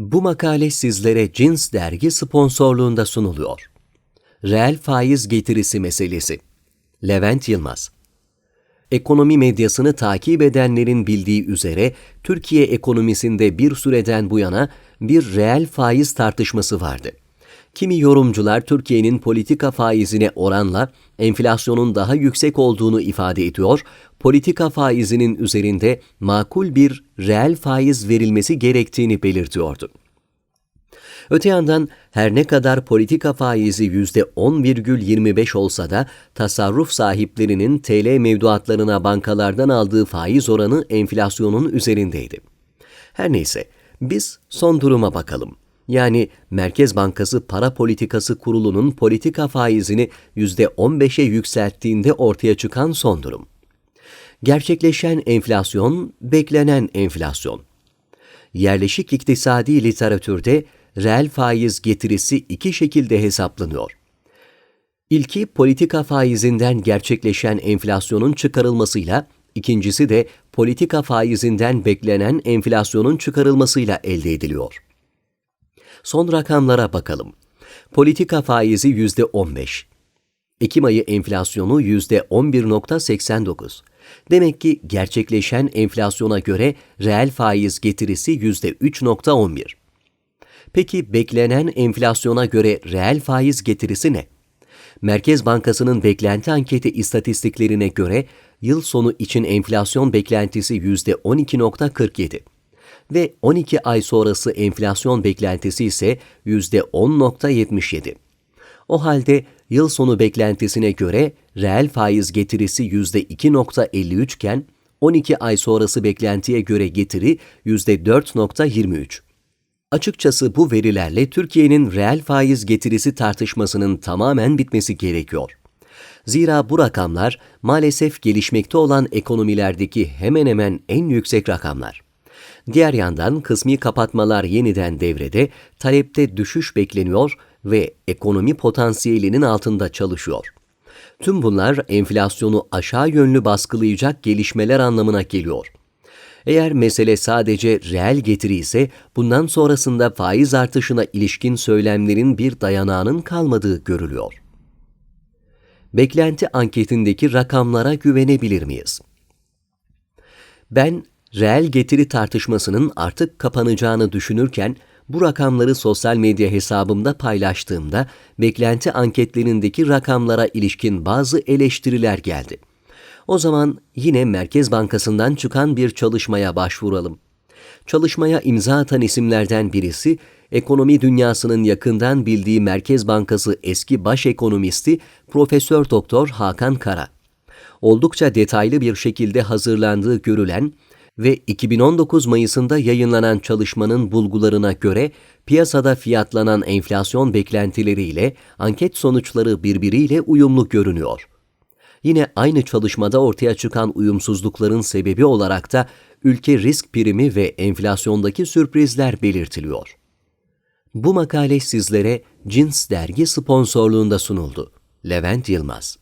Bu makale sizlere Cins Dergi sponsorluğunda sunuluyor. Reel faiz getirisi meselesi. Levent Yılmaz Ekonomi medyasını takip edenlerin bildiği üzere Türkiye ekonomisinde bir süreden bu yana bir reel faiz tartışması vardı. Kimi yorumcular Türkiye'nin politika faizine oranla enflasyonun daha yüksek olduğunu ifade ediyor, politika faizinin üzerinde makul bir reel faiz verilmesi gerektiğini belirtiyordu. Öte yandan her ne kadar politika faizi %10,25 olsa da tasarruf sahiplerinin TL mevduatlarına bankalardan aldığı faiz oranı enflasyonun üzerindeydi. Her neyse biz son duruma bakalım. Yani Merkez Bankası Para Politikası Kurulu'nun politika faizini %15'e yükselttiğinde ortaya çıkan son durum. Gerçekleşen enflasyon, beklenen enflasyon. Yerleşik iktisadi literatürde reel faiz getirisi iki şekilde hesaplanıyor. İlki politika faizinden gerçekleşen enflasyonun çıkarılmasıyla, ikincisi de politika faizinden beklenen enflasyonun çıkarılmasıyla elde ediliyor. Son rakamlara bakalım. Politika faizi %15. Ekim ayı enflasyonu %11.89. Demek ki gerçekleşen enflasyona göre reel faiz getirisi %3.11. Peki beklenen enflasyona göre reel faiz getirisi ne? Merkez Bankası'nın beklenti anketi istatistiklerine göre yıl sonu için enflasyon beklentisi %12.47 ve 12 ay sonrası enflasyon beklentisi ise %10.77. O halde yıl sonu beklentisine göre reel faiz getirisi %2.53 iken 12 ay sonrası beklentiye göre getiri %4.23. Açıkçası bu verilerle Türkiye'nin reel faiz getirisi tartışmasının tamamen bitmesi gerekiyor. Zira bu rakamlar maalesef gelişmekte olan ekonomilerdeki hemen hemen en yüksek rakamlar. Diğer yandan kısmi kapatmalar yeniden devrede, talepte düşüş bekleniyor ve ekonomi potansiyelinin altında çalışıyor. Tüm bunlar enflasyonu aşağı yönlü baskılayacak gelişmeler anlamına geliyor. Eğer mesele sadece reel getiri ise bundan sonrasında faiz artışına ilişkin söylemlerin bir dayanağının kalmadığı görülüyor. Beklenti anketindeki rakamlara güvenebilir miyiz? Ben reel getiri tartışmasının artık kapanacağını düşünürken bu rakamları sosyal medya hesabımda paylaştığımda beklenti anketlerindeki rakamlara ilişkin bazı eleştiriler geldi. O zaman yine Merkez Bankası'ndan çıkan bir çalışmaya başvuralım. Çalışmaya imza atan isimlerden birisi, ekonomi dünyasının yakından bildiği Merkez Bankası eski baş ekonomisti Profesör Doktor Hakan Kara. Oldukça detaylı bir şekilde hazırlandığı görülen ve 2019 Mayıs'ında yayınlanan çalışmanın bulgularına göre piyasada fiyatlanan enflasyon beklentileriyle anket sonuçları birbiriyle uyumlu görünüyor. Yine aynı çalışmada ortaya çıkan uyumsuzlukların sebebi olarak da ülke risk primi ve enflasyondaki sürprizler belirtiliyor. Bu makale sizlere Cins Dergi sponsorluğunda sunuldu. Levent Yılmaz